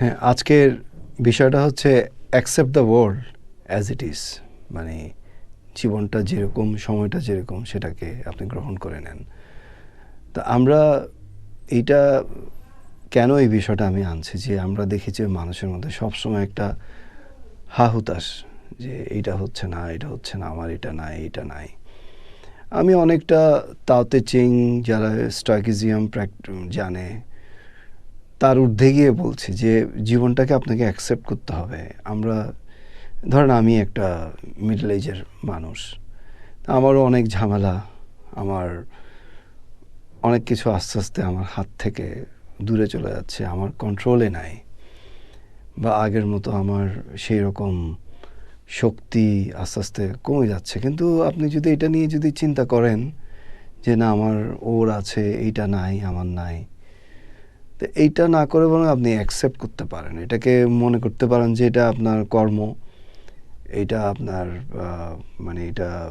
হ্যাঁ আজকের বিষয়টা হচ্ছে accept the world as it is মানে জীবনটা যেরকম, সময়টা যেরকম, সেটাকে আপনি গ্রহণ করে নেন। তা আমরা এইটা কেন এই বিষয়টা আমি আনছি যে আমরা দেখি যে মানুষের মধ্যে সবসময় একটা হা হুতাশ যে এইটা হচ্ছে না, এটা হচ্ছে না, আমার এটা নাই এটা নাই। আমি অনেকটা তাওতে চিং যারা স্ট্রাইকিজিয়াম জানে তার ঊর্ধ্বে গিয়ে বলছি যে, জীবনটাকে আপনাকে অ্যাকসেপ্ট করতে হবে। আমরা, ধরেন আমি একটা মিডল এজের মানুষ। আমারও অনেক ঝামেলা, আমার অনেক কিছু আস্তে আস্তে আমার হাত থেকে দূরে চলে যাচ্ছে, আমার কন্ট্রোলে নাই। বা আগের মতো আমার সেই রকম শক্তি আস্তে আস্তে কমে যাচ্ছে। কিন্তু আপনি যদি এটা নিয়ে যদি চিন্তা করেন যে, না, আমার ওর আছে, এইটা নাই, আমার নাই। তো এইটা না করে বরং আপনি অ্যাকসেপ্ট করতে পারেন। এটাকে মনে করতে পারেন যে এটা আপনার কর্ম। এটা আপনার মানে এটা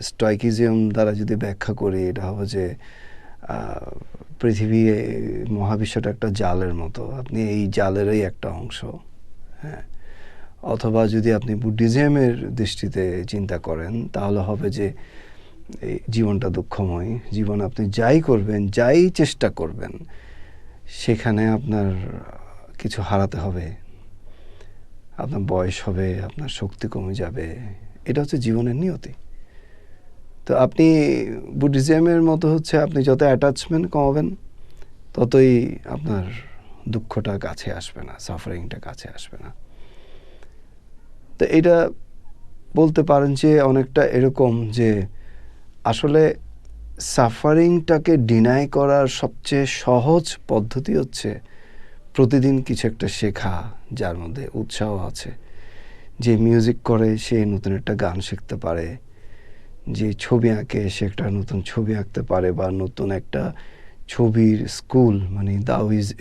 স্টয়কিজিয়াম দ্বারা যদি ব্যাখ্যা করি, এটা হবে যে পৃথিবী মহাবিশ্বটা একটা জালের মতো। আপনি এই জালেরই একটা অংশ হ্যাঁ। অথবা যদি আপনি বুদ্ধিজমের দৃষ্টিতে চিন্তা করেন, তাহলে হবে যে, এই জীবনটা দুঃখময়। জীবন আপনি যাই করবেন, যাই চেষ্টা করবেন সেখানে আপনার কিছু হারাতে হবে, আপনার বয়স হবে, আপনার শক্তি কমে যাবে, এটা হচ্ছে জীবনের নিয়তি। তো আপনি বুদ্ধিজমের মতো হচ্ছে আপনি যত অ্যাটাচমেন্ট কমাবেন, ততই আপনার দুঃখটা কাছে আসবে না সাফারিংটা কাছে আসবে না। তো এটা বলতে পারেন যে অনেকটা এরকম যে আসলে সাফারিংটাকে ডিনাই করার সবচেয়ে সহজ পদ্ধতি হচ্ছে প্রতিদিন কিছু একটা শেখা, যার মধ্যে উৎসাহ আছে। যে মিউজিক করে, সে নতুন একটা গান শিখতে পারে। যে ছবি আঁকে, সে একটা নতুন ছবি আঁকতে পারে বা নতুন একটা ছবির স্কুল মানে দাউইজ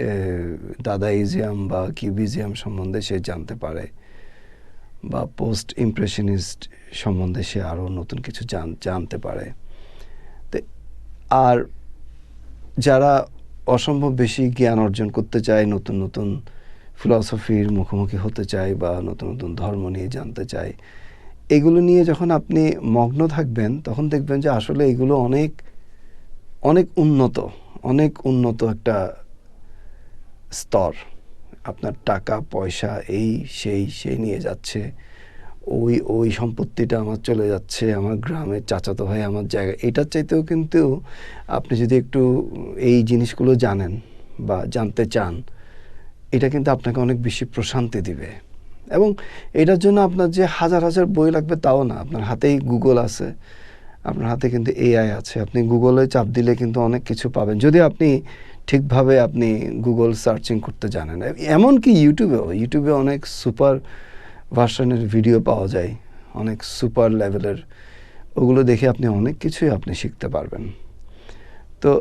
দাদাইজিয়াম বা কিউবিজিয়াম সম্বন্ধে সে জানতে পারে। বা পোস্ট ইমপ্রেশনিস্ট সম্বন্ধে সে আরও নতুন কিছু জানতে পারে। আর যারা অসম্ভব বেশি জ্ঞান অর্জন করতে চায়, নতুন নতুন ফিলসফির মুখোমুখি হতে চায় বা নতুন নতুন ধর্ম নিয়ে জানতে চায়, এগুলো নিয়ে যখন আপনি মগ্ন থাকবেন, তখন দেখবেন যে আসলে এগুলো অনেক অনেক উন্নত অনেক উন্নত একটা স্তর। আপনার টাকা, পয়সা এই, সেই সেই নিয়ে যাচ্ছে। ওই ওই সম্পত্তিটা আমার চলে যাচ্ছে, আমার গ্রামের চাচাতো ভাই আমার জায়গা এটার চাইতেও কিন্তু আপনি যদি একটু এই জিনিসগুলো জানেন বা জানতে চান, এটা কিন্তু আপনাকে অনেক বেশি প্রশান্তি দিবে। এবং এটার জন্য আপনার যে হাজার হাজার বই লাগবে তাও না। আপনার হাতেই গুগল আছে, আপনার হাতে কিন্তু এআই আছে। আপনি গুগলে চাপ দিলে কিন্তু অনেক কিছু পাবেন। যদি আপনি ঠিকভাবে আপনি গুগল সার্চিং করতে জানেন, এমনকি ইউটিউবেও ইউটিউবে অনেক সুপার ভার্সনের ভিডিও পাওয়া যায়, অনেক সুপার লেভেলের ওগুলো দেখে আপনি অনেক কিছুই আপনি শিখতে পারবেন। তো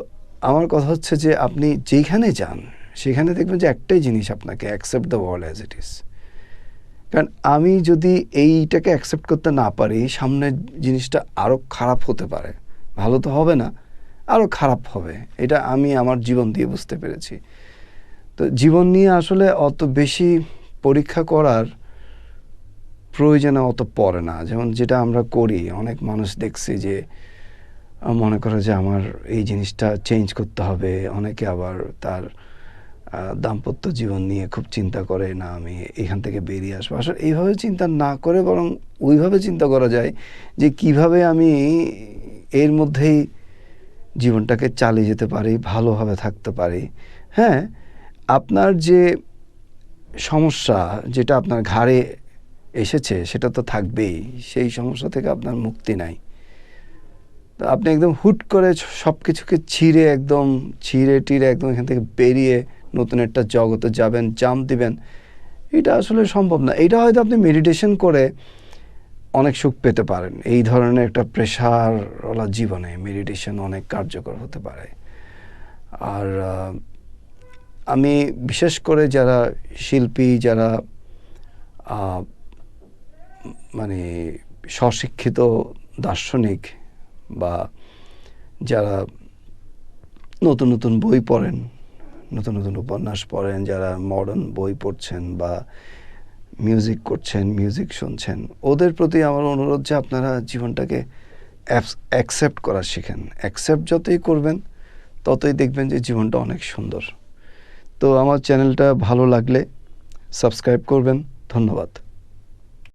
আমার কথা হচ্ছে যে, আপনি যেখানে যান, সেখানে দেখবেন যে একটাই জিনিস আপনাকে accept the world as it is কারণ আমি যদি এইটাকে অ্যাকসেপ্ট করতে না পারি সামনের জিনিসটা আরও খারাপ হতে পারে। ভালো তো হবে না আরও খারাপ হবে। এটা আমি আমার জীবন দিয়ে বুঝতে পেরেছি। তো জীবন নিয়ে আসলে অত বেশি পরীক্ষা করার প্রয়োজনে অত পড়ে না। যেমন যেটা আমরা করি, অনেক মানুষ দেখছি যে মনে করে যে আমার এই জিনিসটা চেঞ্জ করতে হবে। অনেকে আবার তার দাম্পত্য জীবন নিয়ে খুব চিন্তা করে, না, আমি এখান থেকে বেরিয়ে আসব। আসলে এইভাবে চিন্তা না করে বরং ওইভাবে চিন্তা করা যায় যে, কীভাবে আমি এর মধ্যেই জীবনটাকে চালিয়ে যেতে পারি, ভালোভাবে থাকতে পারি। হ্যাঁ আপনার যে সমস্যা, যেটা আপনার ঘাড়ে এসেছে, সেটা তো থাকবেই। সেই সমস্যা থেকে আপনার মুক্তি নাই। তো আপনি একদম হুট করে সব কিছুকে ছিঁড়ে একদম, ছিঁড়ে টিড়ে একদম এখান থেকে বেরিয়ে নতুন একটা জগতে যাবেন, জাম দিবেন। এটা আসলে সম্ভব না। এটা হয়তো আপনি মেডিটেশন করে অনেক সুখ পেতে পারেন। এই ধরনের একটা প্রেশারওয়ালা জীবনে মেডিটেশন অনেক কার্যকর হতে পারে। আর আমি বিশেষ করে যারা শিল্পী, যারা মানে স্বশিক্ষিত দার্শনিক বা যারা নতুন নতুন বই পড়েন, নতুন নতুন উপন্যাস পড়েন, যারা মডার্ন বই পড়ছেন বা মিউজিক করছেন মিউজিক শুনছেন, ওদের প্রতি আমার অনুরোধ যে আপনারা জীবনটাকে অ্যাকসেপ্ট করা শিখেন। অ্যাকসেপ্ট যতই করবেন, ততই দেখবেন যে জীবনটা অনেক সুন্দর। তো আমার চ্যানেলটা ভালো লাগলে সাবস্ক্রাইব করবেন। ধন্যবাদ।